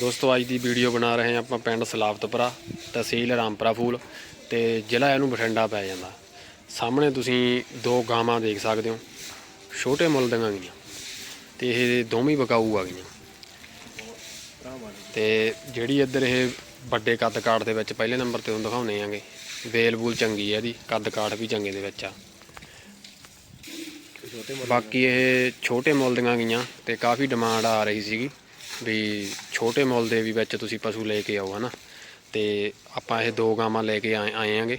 ਦੋਸਤੋ, ਅੱਜ ਦੀ ਵੀਡੀਓ ਬਣਾ ਰਹੇ ਹਾਂ ਆਪਾਂ ਪਿੰਡ ਸਲਾਫਤਪੁਰਾ ਤਹਿਸੀਲ ਰਾਮਪੁਰਾ ਫੂਲ ਤੇ ਜ਼ਿਲ੍ਹਾ ਇਹਨੂੰ ਬਠਿੰਡਾ ਪੈ ਜਾਂਦਾ। ਸਾਹਮਣੇ ਤੁਸੀਂ ਦੋ ਗਾਵਾਂ ਦੇਖ ਸਕਦੇ ਹੋ, ਛੋਟੇ ਮੁੱਲ ਦੀਆਂ ਗਈਆਂ ਤੇ ਇਹ ਦੋਵੇਂ ਬਕਾਊ ਆ ਗਈਆਂ। ਤੇ ਜਿਹੜੀ ਇੱਧਰ ਇਹ ਵੱਡੇ ਕੱਦ ਕਾਠ ਦੇ ਵਿੱਚ ਪਹਿਲੇ ਨੰਬਰ ਤੇ ਤੁਹਾਨੂੰ ਦਿਖਾਉਣੇ ਆਂਗੇ ਵੇਲ ਬੂਲ ਚੰਗੀ ਆ ਇਹਦੀ, ਕੱਦ ਕਾਠ ਵੀ ਚੰਗੇ ਦੇ ਵਿੱਚ ਆ। ਬਾਕੀ ਇਹ ਛੋਟੇ ਮੁੱਲ ਦੀਆਂ ਗਈਆਂ ਤੇ ਕਾਫੀ ਡਿਮਾਂਡ ਆ ਰਹੀ ਸੀਗੀ। ਵੀ ਛੋਟੇ ਮੁੱਲ ਦੇ ਵੀ ਵਿੱਚ ਤੁਸੀਂ ਪਸ਼ੂ ਲੈ ਕੇ ਆਓ, ਹਨਾ। ਤੇ ਆਪਾਂ ਇਹ ਦੋ ਗਾਵਾਂ ਲੈ ਕੇ ਆਏ ਆਏ ਆਂਗੇ।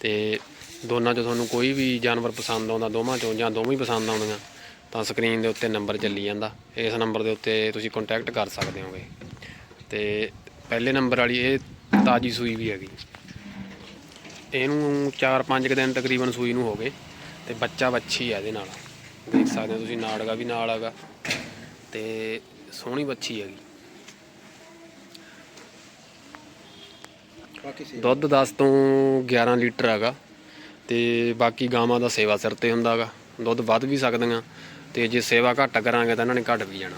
ਤੇ ਦੋਨਾਂ ਚੋਂ ਤੁਹਾਨੂੰ ਕੋਈ ਵੀ ਜਾਨਵਰ ਪਸੰਦ ਆਉਂਦਾ, ਦੋਵਾਂ ਚੋਂ ਜਾਂ ਦੋਵੇਂ ਹੀ ਪਸੰਦ ਆਉਂਦੀਆਂ ਤਾਂ ਸਕਰੀਨ ਦੇ ਉੱਤੇ ਨੰਬਰ ਚੱਲੀ ਜਾਂਦਾ। ਇਸ ਨੰਬਰ ਦੇ ਉੱਤੇ ਤੁਸੀਂ ਕੰਟੈਕਟ ਕਰ ਸਕਦੇ ਹੋਗੇ। ਤੇ ਪਹਿਲੇ ਨੰਬਰ ਵਾਲੀ ਇਹ ਤਾਜੀ ਸੂਈ ਵੀ ਹੈਗੀ। ਇਹਨੂੰ 4-5 ਦਿਨ ਤਕਰੀਬਨ ਸੂਈ ਨੂੰ ਹੋ ਗਏ, ਤੇ ਬੱਚਾ ਬੱਚੀ ਆ ਇਹਦੇ ਨਾਲ। ਦੇਖ ਸਕਦੇ ਹੋ ਤੁਸੀਂ, ਨਾੜਗਾ ਵੀ ਨਾਲ ਹੈਗਾ। ਤੇ ਸੋਹਣੀ ਬੱਚੀ ਹੈਗੀ। ਦੁੱਧ 10 ਤੋਂ 11 ਲੀਟਰ ਹੈਗਾ ਤੇ ਬਾਕੀ ਗਾਵਾਂ ਦਾ ਸੇਵਾ ਸਿਰ ਤੇ ਹੁੰਦਾ ਹੈਗਾ। ਦੁੱਧ ਵੱਧ ਵੀ ਸਕਦੀਆਂ ਤੇ ਜੇ ਸੇਵਾ ਘੱਟ ਕਰਾਂਗੇ ਤਾਂ ਇਹਨਾਂ ਨੇ ਘੱਟ ਵੀ ਜਾਣਾ।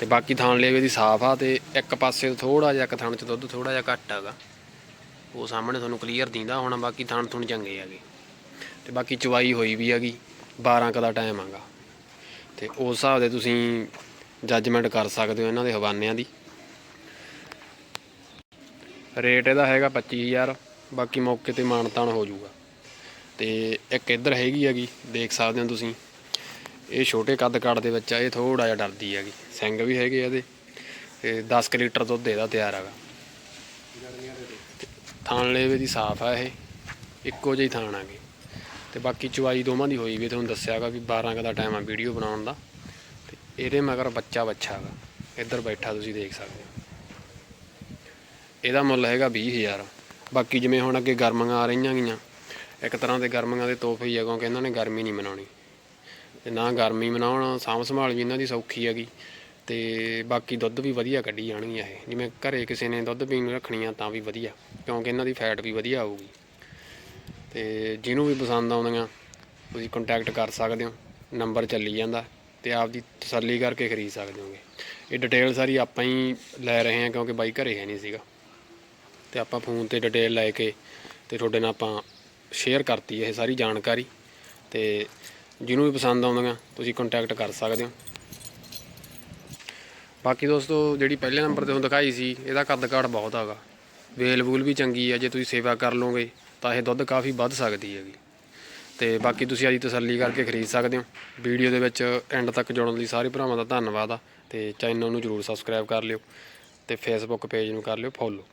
ਤੇ ਬਾਕੀ ਥਾਣ ਲੇਵੇ ਦੀ ਸਾਫ਼ ਆ ਤੇ ਇੱਕ ਪਾਸੇ ਥੋੜਾ ਜਿਹਾ ਇੱਕ ਥਣ ਚ ਦੁੱਧ ਥੋੜਾ ਜਿਹਾ ਘੱਟ ਹੈਗਾ। ਉਹ ਸਾਹਮਣੇ ਤੁਹਾਨੂੰ ਕਲੀਅਰ ਦਿੰਦਾ ਹੁਣ ਬਾਕੀ ਥਣ ਥੁਣ ਚੰਗੇ ਹੈਗੇ। ਤੇ ਬਾਕੀ ਚਵਾਈ ਹੋਈ ਵੀ ਹੈਗੀ 12 ਕ ਦਾ ਟਾਈਮ ਹੈਗਾ। ਤੇ ਉਸ ਹਿਸਾਬ ਦੇ ਤੁਸੀਂ ਜੱਜਮੈਂਟ ਕਰ ਸਕਦੇ ਹੋ ਇਹਨਾਂ ਦੇ ਹਵਾਨਿਆਂ ਦੀ। ਰੇਟ ਇਹਦਾ ਹੈਗਾ 25000 ਬਾਕੀ ਮੌਕੇ ਤੇ ਮਾਨਤਾਨ ਹੋ ਜਾਊਗਾ। ਤੇ ਇੱਕ ਇੱਧਰ ਹੈਗੀ ਹੈਗੀ, ਦੇਖ ਸਕਦੇ ਹੋ ਤੁਸੀਂ। ਇਹ ਛੋਟੇ ਕੱਦ ਕਾਠ ਦੇ ਵਿੱਚ ਆ, ਇਹ ਥੋੜਾ ਜਿਹਾ ਡਰਦੀ ਹੈਗੀ। ਸਿੰਘ ਵੀ ਹੈਗੇ ਇਹਦੇ। ਤੇ 10 ਕੁ ਲੀਟਰ ਦੁੱਧ ਇਹਦਾ ਤਿਆਰ ਹੈਗਾ। ਥਾਣ ਲੇਵੇ ਦੀ ਸਾਫ਼ ਆ ਇਹ। ਇੱਕੋ ਜਿਹੀ ਥਾਣ ਆਗੇ ਤੇ ਬਾਕੀ ਚੁਆਈ ਦੋਵਾਂ ਦੀ ਹੋਈ ਵੀ ਤੁਹਾਨੂੰ ਦੱਸਿਆਗਾ ਵੀ 12 ਕੁ ਦਾ ਟਾਈਮ ਆ ਵੀਡੀਓ ਬਣਾਉਣ ਦਾ। ਇਹਦੇ ਮਗਰ ਬੱਚਾ ਬੱਚਾ ਹੈਗਾ ਇੱਧਰ ਬੈਠਾ ਤੁਸੀਂ ਦੇਖ ਸਕਦੇ ਹੋ। ਇਹਦਾ ਮੁੱਲ ਹੈਗਾ 20000 ਬਾਕੀ ਜਿਵੇਂ ਹੁਣ ਅੱਗੇ ਗਰਮੀਆਂ ਆ ਰਹੀਆਂ ਗੀਆਂ, ਇੱਕ ਤਰ੍ਹਾਂ ਦੇ ਗਰਮੀਆਂ ਦੇ ਤੋਹਫੇ ਹੀ ਆ, ਕਿਉਂਕਿ ਇਹਨਾਂ ਨੇ ਗਰਮੀ ਨਹੀਂ ਮਨਾਉਣੀ। ਤੇ ਨਾ ਗਰਮੀ ਮਨਾਉਣ, ਸਾਂਭ ਸੰਭਾਲ ਵੀ ਇਹਨਾਂ ਦੀ ਸੌਖੀ ਹੈਗੀ। ਤੇ ਬਾਕੀ ਦੁੱਧ ਵੀ ਵਧੀਆ ਕੱਢੀ ਜਾਣਗੀਆਂ ਇਹ। ਜਿਵੇਂ ਘਰੇ ਕਿਸੇ ਨੇ ਦੁੱਧ ਪੀਣ ਨੂੰ ਰੱਖਣੀਆਂ ਤਾਂ ਵੀ ਵਧੀਆ, ਕਿਉਂਕਿ ਇਹਨਾਂ ਦੀ ਫੈਟ ਵੀ ਵਧੀਆ ਆਊਗੀ। ਤੇ ਜਿਹਨੂੰ ਵੀ ਪਸੰਦ ਆਉਂਦੀਆਂ, ਤੁਸੀਂ ਕੰਟੈਕਟ ਕਰ ਸਕਦੇ ਹੋ। ਨੰਬਰ ਚੱਲੀ ਜਾਂਦਾ। ਤੇ ਆਪਦੀ ਤਸੱਲੀ ਕਰਕੇ ਖਰੀਦ ਸਕਦੇ ਹੋਗੇ। ਇਹ ਡਿਟੇਲ ਸਾਰੀ ਆਪਾਂ ਹੀ ਲੈ ਰਹੇ ਹਾਂ ਕਿਉਂਕਿ ਬਾਈ ਘਰੇ ਹੈ ਨਹੀਂ ਸੀਗਾ। ਤੇ ਆਪਾਂ ਫੋਨ ਤੇ ਡਿਟੇਲ ਲੈ ਕੇ ਤੇ ਤੁਹਾਡੇ ਨਾਲ ਆਪਾਂ ਸ਼ੇਅਰ ਕਰਤੀ ਇਹ ਸਾਰੀ ਜਾਣਕਾਰੀ। ਤੇ ਜਿਹਨੂੰ ਵੀ ਪਸੰਦ ਆਉਂਦੀਆਂ, ਤੁਸੀਂ ਕੰਟੈਕਟ ਕਰ ਸਕਦੇ ਹੋ। ਬਾਕੀ ਦੋਸਤੋ, ਜਿਹੜੀ ਪਹਿਲੇ ਨੰਬਰ ਤੇ ਹੁਣ ਦਿਖਾਈ ਸੀ, ਇਹਦਾ ਕੱਦ ਕਾਠ ਬਹੁਤ ਹੈਗਾ। ਵੇਲ ਵੂਲ ਵੀ ਚੰਗੀ ਆ, ਜੇ ਤੁਸੀਂ ਸੇਵਾ ਕਰ ਲਓਗੇ, ਤਾਂ ਇਹ ਦੁੱਧ ਕਾਫੀ ਵੱਧ ਸਕਦੀ ਹੈਗੀ। ਤੇ ਬਾਕੀ ਤੁਸੀਂ ਆਦੀ ਤਸੱਲੀ ਕਰਕੇ ਖਰੀਦ ਸਕਦੇ ਹੋ। ਵੀਡੀਓ ਦੇ ਵਿੱਚ ਐਂਡ ਤੱਕ ਜੁੜਨ ਲਈ ਸਾਰੇ ਭਰਾਵਾਂ ਦਾ ਧੰਨਵਾਦ ਆ ਤੇ ਚੈਨਲ ਨੂੰ ਜਰੂਰ ਸਬਸਕ੍ਰਾਈਬ ਕਰ ਲਿਓ ਤੇ ਫੇਸਬੁੱਕ ਪੇਜ ਨੂੰ ਕਰ ਲਿਓ ਫੋਲੋ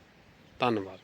ਧੰਨਵਾਦ।